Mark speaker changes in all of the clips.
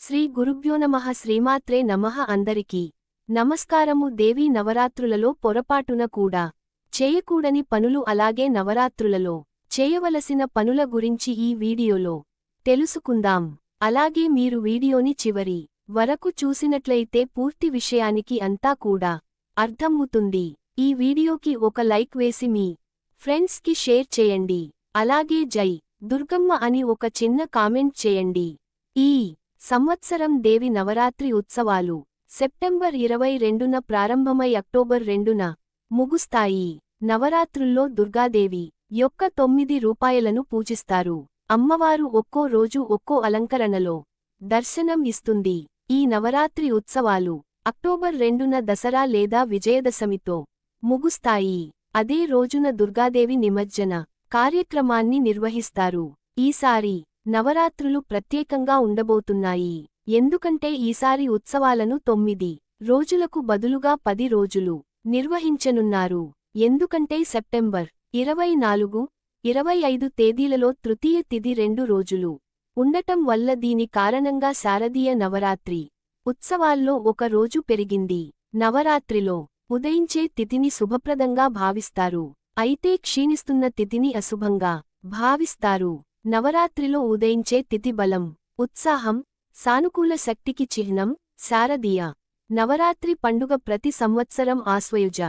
Speaker 1: శ్రీ గురుభ్యోనమః శ్రీమాత్రే నమః అందరికీ. నమస్కారము దేవీ నవరాత్రులలో పొరపాటున కూడా. చేయకూడని పనులు అలాగే నవరాత్రులలో. చేయవలసిన పనుల గురించి ఈ వీడియోలో తెలుసుకుందాం. అలాగే మీరు వీడియోని చివరి వరకు చూసినట్లయితే పూర్తి విషయానికి అంతా కూడా అర్థమవుతుంది. ఈ వీడియోకి ఒక లైక్ వేసి మీ ఫ్రెండ్స్కి షేర్ చేయండి. అలాగే జై దుర్గమ్మ అని ఒక చిన్న కామెంట్ చేయండి. ఈ సంవత్సరం దేవి నవరాత్రి ఉత్సవాలు సెప్టెంబర్ ఇరవై రెండున ప్రారంభమై అక్టోబర్ రెండున ముగుస్తాయి. నవరాత్రుల్లో దుర్గాదేవి యొక్క తొమ్మిది రూపాయలను పూజిస్తారు. అమ్మవారు ఒక్కో రోజు ఒక్కో అలంకరణలో దర్శనం ఇస్తుంది. ఈ నవరాత్రి ఉత్సవాలు అక్టోబర్ రెండున దసరా లేదా విజయదశమితో ముగుస్తాయి. అదే రోజున దుర్గాదేవి నిమజ్జన కార్యక్రమాన్ని నిర్వహిస్తారు. ఈసారి నవరాత్రులు ప్రత్యేకంగా ఉండబోతున్నాయి. ఎందుకంటే ఈసారి ఉత్సవాలను తొమ్మిది రోజులకు బదులుగా పది రోజులు నిర్వహించనున్నారు. ఎందుకంటే సెప్టెంబర్ ఇరవై నాలుగు ఇరవై ఐదు తేదీలలో తృతీయ తిథి రెండు రోజులు ఉండటం వల్ల దీని కారణంగా శారదీయ నవరాత్రి ఉత్సవాల్లో ఒక రోజు పెరిగింది. నవరాత్రిలో ఉదయించే తిథిని శుభప్రదంగా భావిస్తారు. అయితే క్షీణిస్తున్న తిథిని అశుభంగా భావిస్తారు. నవరాత్రిలో ఉదయించే తిథి బలం ఉత్సాహం సానుకూల శక్తికి చిహ్నం శారదీయ. నవరాత్రి పండుగ ప్రతి సంవత్సరం ఆశ్వయుజ.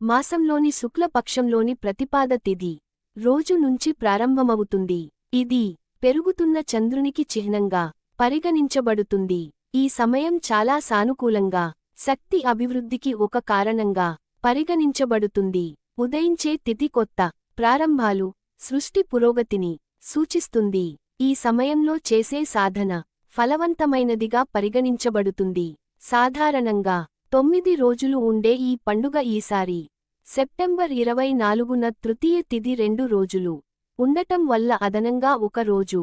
Speaker 1: మాసంలోని శుక్లపక్షంలోని ప్రతిపాద తిథి. రోజు నుంచి ప్రారంభమవుతుంది. ఇది పెరుగుతున్న చంద్రునికి చిహ్నంగా పరిగణించబడుతుంది. ఈ సమయం చాలా సానుకూలంగా శక్తి అభివృద్ధికి ఒక కారణంగా పరిగణించబడుతుంది. ఉదయించే తిథి కొత్త ప్రారంభాలు సృష్టి పురోగతిని సూచిస్తుంది. ఈ సమయంలో చేసే సాధన ఫలవంతమైనదిగా పరిగణించబడుతుంది. సాధారణంగా తొమ్మిది రోజులు ఉండే ఈ పండుగ ఈసారి సెప్టెంబర్ ఇరవై నాలుగున తృతీయ తిది రెండు రోజులు. ఉండటం వల్ల అదనంగా ఒక రోజు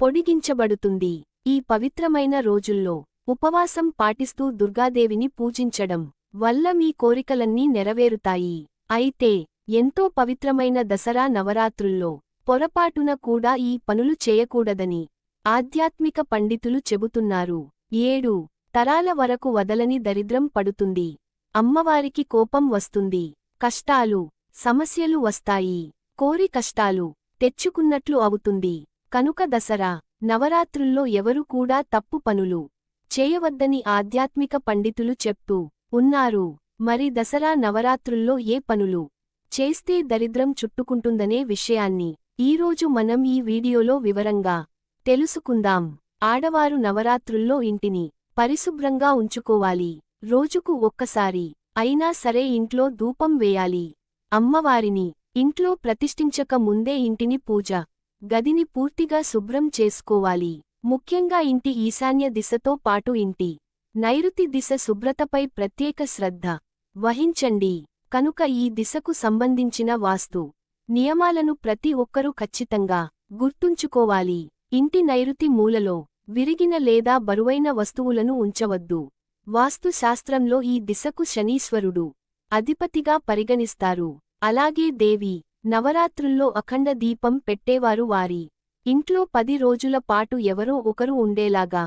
Speaker 1: పొడిగించబడుతుంది. ఈ పవిత్రమైన రోజుల్లో ఉపవాసం పాటిస్తూ దుర్గాదేవిని పూజించడం వల్ల మీ కోరికలన్నీ నెరవేరుతాయి. అయితే ఎంతో పవిత్రమైన దసరా నవరాత్రుల్లో పొరపాటున కూడా ఈ పనులు చేయకూడదని ఆధ్యాత్మిక పండితులు చెబుతున్నారు. ఏడు. తరాల వరకు వదలని దరిద్రం పడుతుంది. అమ్మవారికి కోపం వస్తుంది. కష్టాలు సమస్యలు వస్తాయి. కోరి కష్టాలు తెచ్చుకున్నట్లు అవుతుంది. కనుక దసరా నవరాత్రుల్లో ఎవరు కూడా తప్పు పనులు చేయవద్దని ఆధ్యాత్మిక పండితులు చెప్తూ ఉన్నారు. మరి దసరా నవరాత్రుల్లో ఏ పనులు చేస్తే దరిద్రం చుట్టుకుంటుందనే విషయాన్ని ఈరోజు మనం ఈ వీడియోలో వివరంగా తెలుసుకుందాం. ఆడవారు నవరాత్రుల్లో ఇంటిని పరిశుభ్రంగా ఉంచుకోవాలి. రోజుకు ఒక్కసారి అయినా సరే ఇంట్లో ధూపం వేయాలి. అమ్మవారిని ఇంట్లో ప్రతిష్ఠించక ముందే ఇంటిని పూజ గదిని పూర్తిగా శుభ్రం చేసుకోవాలి. ముఖ్యంగా ఇంటి ఈశాన్య దిశతో పాటు ఇంటి నైరుతి దిశ శుభ్రతపై ప్రత్యేక శ్రద్ధ వహించండి. కనుక ఈ దిశకు సంబంధించిన వాస్తు నియమాలను ప్రతి ఒక్కరూ ఖచ్చితంగా గుర్తుంచుకోవాలి. ఇంటి నైరుతి మూలలో విరిగిన లేదా బరువైన వస్తువులను ఉంచవద్దు. వాస్తుశాస్త్రంలో ఈ దిశకు శనీశ్వరుడు అధిపతిగా పరిగణిస్తారు. అలాగే దేవి నవరాత్రుల్లో అఖండ దీపం పెట్టేవారు వారి ఇంట్లో పది రోజుల పాటు ఎవరో ఒకరు ఉండేలాగా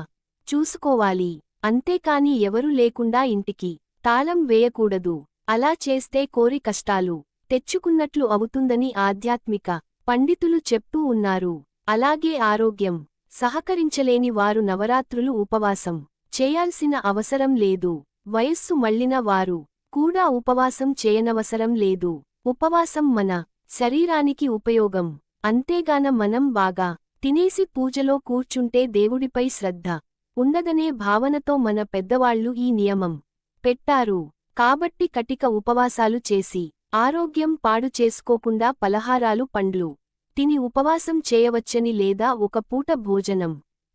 Speaker 1: చూసుకోవాలి. అంతేకాని ఎవరు లేకుండా ఇంటికి తాళం వేయకూడదు. అలా చేస్తే కోరి కష్టాలు తెచ్చుకున్నట్లు అవుతుందని ఆధ్యాత్మిక పండితులు చెప్తూ ఉన్నారు. అలాగే ఆరోగ్యం. సహకరించలేని వారు నవరాత్రులు ఉపవాసం చేయాల్సిన అవసరం లేదు. వయస్సు మళ్ళిన వారు కూడా ఉపవాసం చేయనవసరం లేదు. ఉపవాసం మన శరీరానికి ఉపయోగం. అంతేగాన మనం బాగా తినేసి పూజలో కూర్చుంటే దేవుడిపై శ్రద్ధ ఉండదనే భావనతో మన పెద్దవాళ్ళు ఈ నియమం పెట్టారు. కాబట్టి కటిక ఉపవాసాలు చేసి ఆరోగ్యం పాడు చేసుకోకుండా పలహారాలు పండ్లు. తిని ఉపవాసం చేయవచ్చని లేదా ఒక పూట భోజనం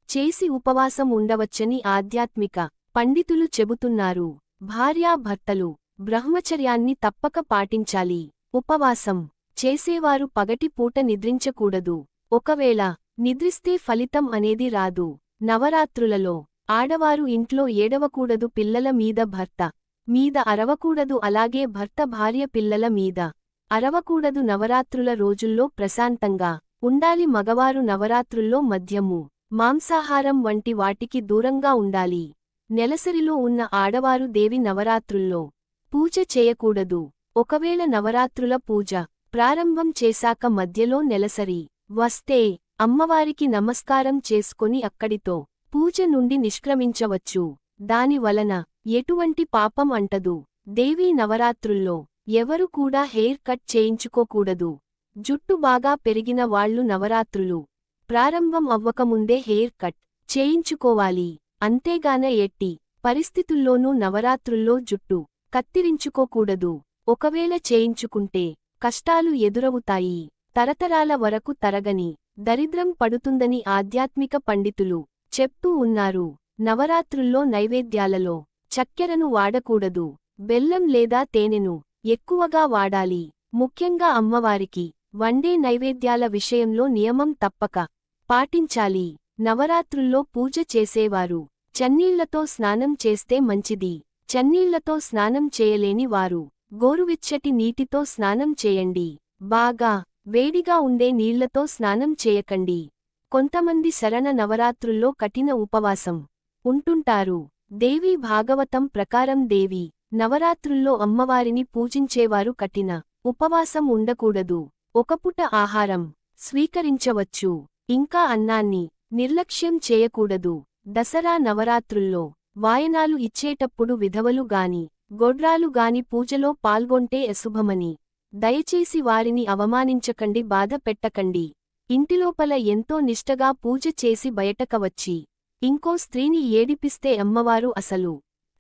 Speaker 1: చేసి ఉపవాసం ఉండవచ్చని ఆధ్యాత్మిక పండితులు చెబుతున్నారు. భార్యాభర్తలు బ్రహ్మచర్యాన్ని తప్పక పాటించాలి. ఉపవాసం చేసేవారు పగటి పూట నిద్రించకూడదు. ఒకవేళ నిద్రిస్తే ఫలితం అనేది రాదు. నవరాత్రులలో ఆడవారు ఇంట్లో ఏడవకూడదు పిల్లల మీద భర్త మీద అరవకూడదు. అలాగే భర్త భార్య పిల్లల మీద అరవకూడదు. నవరాత్రుల రోజుల్లో ప్రశాంతంగా ఉండాలి. మగవారు నవరాత్రుల్లో మద్యము మాంసాహారం వంటి వాటికి దూరంగా ఉండాలి. నెలసరిలో ఉన్న ఆడవారు దేవి నవరాత్రుల్లో పూజ చేయకూడదు. ఒకవేళ నవరాత్రుల పూజ ప్రారంభం చేశాక మధ్యలో నెలసరి వస్తే అమ్మవారికి నమస్కారం చేసుకొని అక్కడితో పూజ నుండి నిష్క్రమించవచ్చు. దాని వలన ఎటువంటి పాపం అంటదు. దేవీ నవరాత్రుల్లో ఎవరు కూడా హెయిర్ కట్ చేయించుకోకూడదు. జుట్టు బాగా పెరిగిన వాళ్ళు నవరాత్రులు. ప్రారంభం అవ్వకముందే హెయిర్ కట్ చేయించుకోవాలి. అంతేగాన ఎట్టి పరిస్థితుల్లోనూ నవరాత్రుల్లో జుట్టు కత్తిరించుకోకూడదు. ఒకవేళ చేయించుకుంటే కష్టాలు ఎదురవుతాయి. తరతరాల వరకు తరగని దరిద్రం పడుతుందని ఆధ్యాత్మిక పండితులు చెప్తూ ఉన్నారు. నవరాత్రుల్లో నైవేద్యాలలో చక్కెరను వాడకూడదు. బెల్లం లేదా తేనెను ఎక్కువగా వాడాలి. ముఖ్యంగా అమ్మవారికి వండే నైవేద్యాల విషయంలో నియమం తప్పక పాటించాలి. నవరాత్రుల్లో పూజ చేసేవారు చన్నీళ్ళతో స్నానం చేస్తే మంచిది. చన్నీళ్ళతో స్నానం చేయలేని వారు గోరువిచ్చటి నీటితో స్నానం చేయండి. బాగా వేడిగా ఉండే నీళ్ళతో స్నానం చేయకండి. కొంతమంది శరణ నవరాత్రుల్లో కఠిన ఉపవాసం ఉంటుంటారు. దేవీ భాగవతం ప్రకారం దేవి నవరాత్రుల్లో అమ్మవారిని పూజించేవారు కఠిన ఉపవాసం ఉండకూడదు. ఒకపుట ఆహారం స్వీకరించవచ్చు. ఇంకా అన్నాన్ని నిర్లక్ష్యం చేయకూడదు. దసరా నవరాత్రుల్లో వాయనాలు ఇచ్చేటప్పుడు విధవలు గాని గొడ్రాలు గాని పూజలో పాల్గొంటే అశుభమని. దయచేసి వారిని అవమానించకండి బాధ పెట్టకండి. ఇంటిలోపల ఎంతో నిష్టగా పూజ చేసి బయటకవచ్చి ఇంకో స్త్రీని ఏడిపిస్తే అమ్మవారు అసలు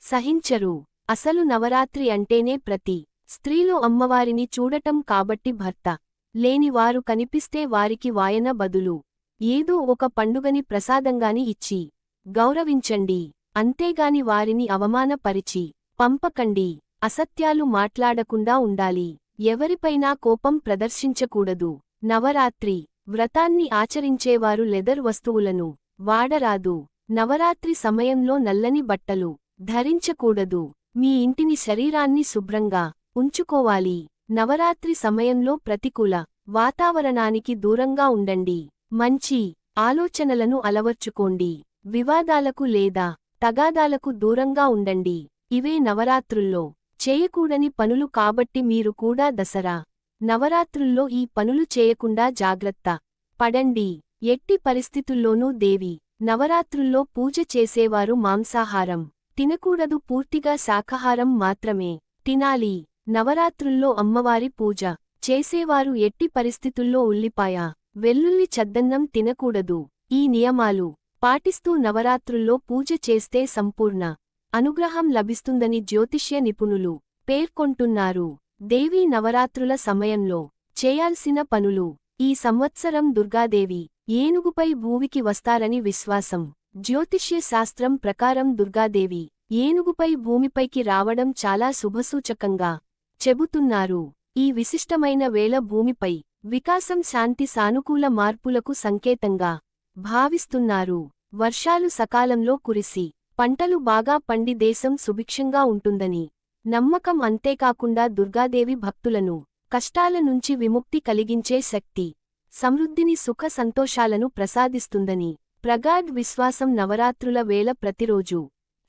Speaker 1: సహించరు. అసలు నవరాత్రి అంటేనే ప్రతి స్త్రీలో అమ్మవారిని చూడటం కాబట్టి భర్త లేనివారు కనిపిస్తే వారికి వాయన బదులు ఏదో ఒక పండుగని ప్రసాదంగాని ఇచ్చి గౌరవించండి. అంతేగాని వారిని అవమానపరిచి పంపకండి. అసత్యాలు మాట్లాడకుండా ఉండాలి. ఎవరిపైనా కోపం ప్రదర్శించకూడదు. నవరాత్రి వ్రతాన్ని ఆచరించేవారు లెదర్ వస్తువులను వాడరాదు. నవరాత్రి సమయంలో నల్లని బట్టలు ధరించకూడదు. మీ ఇంటిని శరీరాన్ని శుభ్రంగా ఉంచుకోవాలి. నవరాత్రి సమయంలో ప్రతికూల వాతావరణానికి దూరంగా ఉండండి. మంచి ఆలోచనలను అలవర్చుకోండి. వివాదాలకు లేదా తగాదాలకు దూరంగా ఉండండి. ఇవే నవరాత్రుల్లో చేయకూడని పనులు కాబట్టి మీరు కూడా దసరా నవరాత్రుల్లో ఈ పనులు చేయకుండా జాగ్రత్త పడండి. ఎట్టి పరిస్థితుల్లోనూ దేవి నవరాత్రుల్లో పూజ చేసేవారు మాంసాహారం. తినకూడదు పూర్తిగా శాకాహారం మాత్రమే. తినాలి. నవరాత్రుల్లో అమ్మవారి పూజ. చేసేవారు ఎట్టి పరిస్థితుల్లో ఉల్లిపాయ వెల్లుల్లి చద్దన్నం తినకూడదు. ఈ నియమాలు పాటిస్తూ నవరాత్రుల్లో పూజ చేస్తే సంపూర్ణ అనుగ్రహం లభిస్తుందని జ్యోతిష్య నిపుణులు పేర్కొంటున్నారు. దేవీ నవరాత్రుల సమయంలో చేయాల్సిన పనులు ఈ సంవత్సరం దుర్గాదేవి ఏనుగుపై భూమికి వస్తారని విశ్వాసం. జ్యోతిష్య శాస్త్రం ప్రకారం దుర్గాదేవి ఏనుగుపై భూమిపైకి రావడం చాలా శుభసూచకంగా చెబుతున్నారు. ఈ విశిష్టమైన వేళ భూమిపై వికాసం శాంతి సానుకూల మార్పులకు సంకేతంగా భావిస్తున్నారు. వర్షాలు సకాలంలో కురిసి పంటలు బాగా పండి దేశం సుభిక్షంగా ఉంటుందని నమ్మకం అంతేకాకుండా దుర్గాదేవి భక్తులను కష్టాల నుంచి విముక్తి కలిగించే శక్తి సమృద్ధిని సుఖ సంతోషాలను ప్రసాదిస్తుందని ప్రగాఢ్ విశ్వాసం నవరాత్రుల వేళ ప్రతిరోజు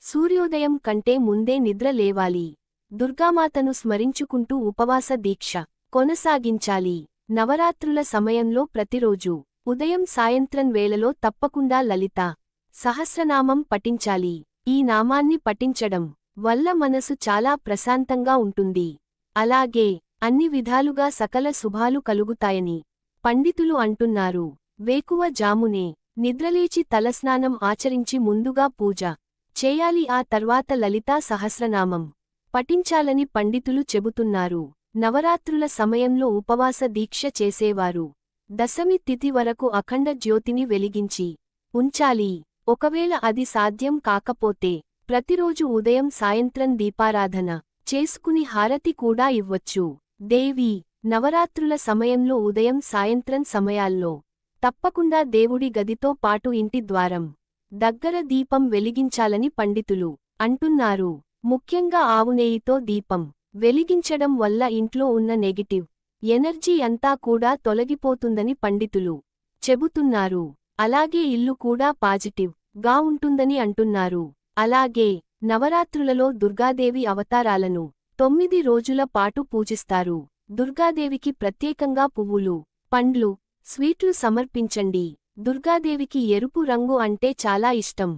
Speaker 1: సూర్యోదయం కంటే ముందే నిద్ర లేవాలి. దుర్గామాతను స్మరించుకుంటూ ఉపవాస దీక్ష కొనసాగించాలి. నవరాత్రుల సమయంలో ప్రతిరోజు ఉదయం సాయంత్రం వేళలో తప్పకుండా లలిత సహస్రనామం పఠించాలి. ఈ నామాన్ని పఠించడం వల్ల మనసు చాలా ప్రశాంతంగా ఉంటుంది. అలాగే అన్ని విధాలుగా సకల శుభాలు కలుగుతాయని పండితులు అంటున్నారు వేకువ జామునే నిద్రలేచి తలస్నానం ఆచరించి ముందుగా పూజ చేయాలి. ఆ తర్వాత లలితా సహస్రనామం పఠించాలని పండితులు చెబుతున్నారు. నవరాత్రుల సమయంలో ఉపవాస దీక్ష చేసేవారు. దశమి తిథి వరకు అఖండ జ్యోతిని వెలిగించి ఉంచాలి. ఒకవేళ అది సాధ్యం కాకపోతే ప్రతిరోజు ఉదయం సాయంత్రం దీపారాధన చేసుకుని హారతి కూడా ఇవ్వచ్చు. దేవి నవరాత్రుల సమయంలో ఉదయం సాయంత్రం సమయాల్లో తప్పకుండా దేవుడి గదితో పాటు ఇంటి ద్వారం దగ్గర దీపం వెలిగించాలని పండితులు అంటున్నారు. ముఖ్యంగా ఆవునేయితో దీపం వెలిగించడం వల్ల ఇంట్లో ఉన్న నెగిటివ్ ఎనర్జీ అంతా కూడా తొలగిపోతుందని పండితులు చెబుతున్నారు. అలాగే ఇల్లు కూడా పాజిటివ్గా ఉంటుందని అంటున్నారు. అలాగే నవరాత్రులలో దుర్గాదేవి అవతారాలను తొమ్మిది రోజుల పాటు పూజిస్తారు. దుర్గాదేవికి ప్రత్యేకంగా పువ్వులు పండ్లు స్వీట్లు సమర్పించండి. దుర్గాదేవికి ఎరుపు రంగు అంటే చాలా ఇష్టం.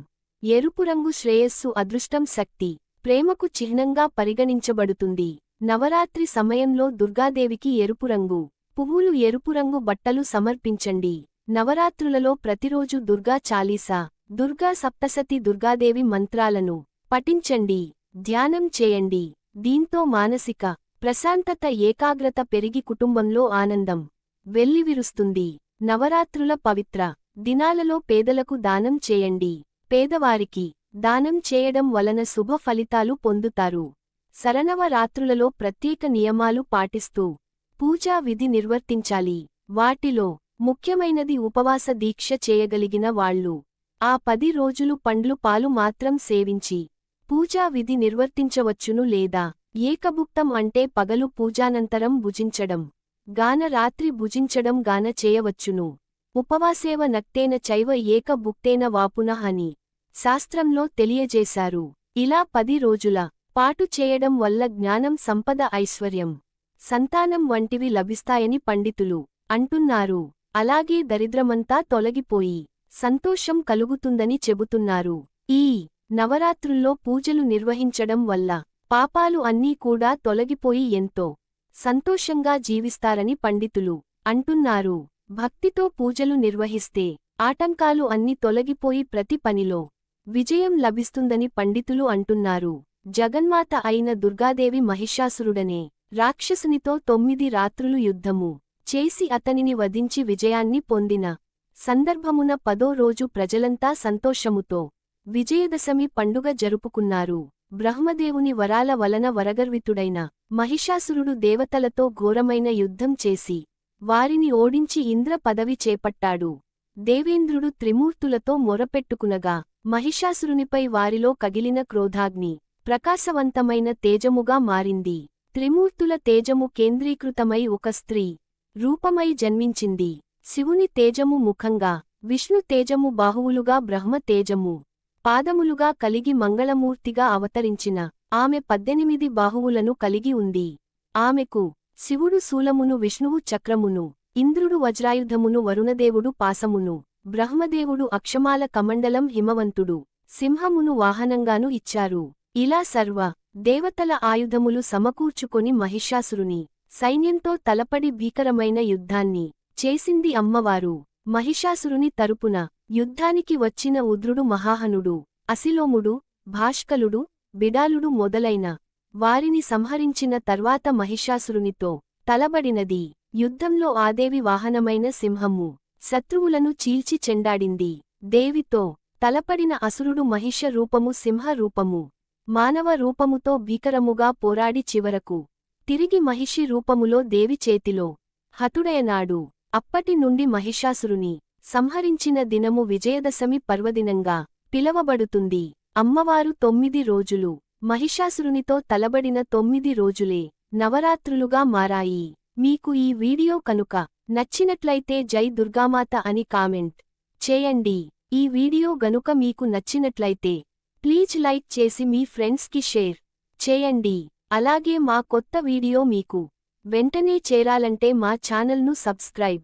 Speaker 1: ఎరుపు రంగు శ్రేయస్సు అదృష్టం శక్తి ప్రేమకు చిహ్నంగా పరిగణించబడుతుంది. నవరాత్రి సమయంలో దుర్గాదేవికి ఎరుపు రంగు పువ్వులు ఎరుపు రంగు బట్టలు సమర్పించండి. నవరాత్రులలో ప్రతిరోజు దుర్గా చాలీసా దుర్గా సప్తసతి దుర్గాదేవి మంత్రాలను పఠించండి. ధ్యానం చేయండి. దీంతో మానసిక ప్రశాంతత ఏకాగ్రత పెరిగి కుటుంబంలో ఆనందం వెల్లివిరుస్తుంది. నవరాత్రుల పవిత్ర దినాలలో పేదలకు దానం చేయండి. పేదవారికి దానం చేయడం వలన శుభ ఫలితాలు పొందుతారు. శరణవ రాత్రులలో ప్రత్యేక నియమాలు పాటిస్తూ పూజా విధి నిర్వర్తించాలి. వాటిలో ముఖ్యమైనది ఉపవాస దీక్ష చేయగలిగిన వాళ్ళు. ఆ పది రోజులు పండ్లు పాలు మాత్రం సేవించి పూజా విధి నిర్వర్తించవచ్చును లేదా ఏకభుక్తం అంటే పగలు పూజానంతరం భుజించడం గాన రాత్రి భుజించడం గాన చేయవచ్చును. ఉపవాసేవ నక్తేన చైవ ఏక భుక్తేన అని శాస్త్రంలో తెలియజేశారు. ఇలా పది రోజుల పాటు చేయడం వల్ల జ్ఞానం సంపద ఐశ్వర్యం సంతానం వంటివి లభిస్తాయని పండితులు అంటున్నారు. అలాగే దరిద్రమంతా తొలగిపోయి సంతోషం కలుగుతుందని చెబుతున్నారు. ఈ నవరాత్రుల్లో పూజలు నిర్వహించడం వల్ల పాపాలు అన్నీ కూడా తొలగిపోయి ఎంతో సంతోషంగా జీవిస్తారని పండితులు అంటున్నారు. భక్తితో పూజలు నిర్వహిస్తే ఆటంకాలు అన్ని తొలగిపోయి ప్రతి పనిలో విజయం లభిస్తుందని పండితులు అంటున్నారు. జగన్మాత అయిన దుర్గాదేవి మహిషాసురుడనే రాక్షసునితో తొమ్మిది రాత్రులు యుద్ధము చేసి అతనిని వధించి విజయాన్ని పొందిన సందర్భమున పదో రోజు ప్రజలంతా సంతోషముతో విజయదశమి పండుగ జరుపుకున్నారు. బ్రహ్మదేవుని వరాల వలన వరగర్వితుడైన మహిషాసురుడు దేవతలతో ఘోరమైన యుద్ధం చేసి వారిని ఓడించి ఇంద్ర పదవి చేపట్టాడు. దేవేంద్రుడు త్రిమూర్తులతో మొరపెట్టుకునగా మహిషాసురునిపై వారిలో కగిలిన క్రోధాగ్ని ప్రకాశవంతమైన తేజముగా మారింది. త్రిమూర్తుల తేజము కేంద్రీకృతమై ఒక స్త్రీ రూపమై జన్మించింది. శివుని తేజము ముఖంగా విష్ణు తేజము బాహువులుగా బ్రహ్మ తేజము. పాదములుగా కలిగి మంగళమూర్తిగా అవతరించిన. ఆమె పద్దెనిమిది బాహువులను కలిగి ఉంది. ఆమెకు శివుడు శూలమును విష్ణువు చక్రమును ఇంద్రుడు వజ్రాయుధమును వరుణదేవుడు పాసమును బ్రహ్మదేవుడు అక్షమాల కమండలం హిమవంతుడు సింహమును వాహనంగాను ఇచ్చారు. ఇలా సర్వ దేవతల ఆయుధములు సమకూర్చుకొని మహిషాసురుని సైన్యంతో తలపడి భీకరమైన యుద్ధాన్ని చేసింది అమ్మవారు. మహిషాసురుని తరపున యుద్ధానికి వచ్చిన ఉద్రుడు మహాహనుడు అసిలోముడు భాష్కలుడు బిడాలుడు మొదలైన వారిని సంహరించిన తర్వాత మహిషాసురునితో తలబడినది. యుద్ధంలో ఆదేవి వాహనమైన సింహము శత్రువులను చీల్చి చెండాడింది. దేవితో తలపడిన అసురుడు మహిష రూపము సింహ రూపము. మానవ రూపముతో భీకరముగా పోరాడి చివరకు తిరిగి మహిషి రూపములో దేవి చేతిలో హతుడయనాడు అప్పటి నుండి మహిషాసురుని సంహరించిన దినము విజయదశమి పర్వదినంగా పిలవబడుతుంది. అమ్మవారు తొమ్మిది రోజులు మహిషాసురునితో తలబడిన తొమ్మిది రోజులే నవరాత్రులుగా మారాయి. మీకు ఈ వీడియో కనుక నచ్చినట్లయితే జై దుర్గామాత అని కామెంట్ చేయండి. ఈ వీడియో గనుక మీకు నచ్చినట్లయితే ప్లీజ్ లైక్ చేసి మీ ఫ్రెండ్స్కి షేర్ చేయండి. అలాగే మా కొత్త వీడియో మీకు వెంటనే చేరాలంటే మా ఛానల్ను సబ్స్క్రైబ్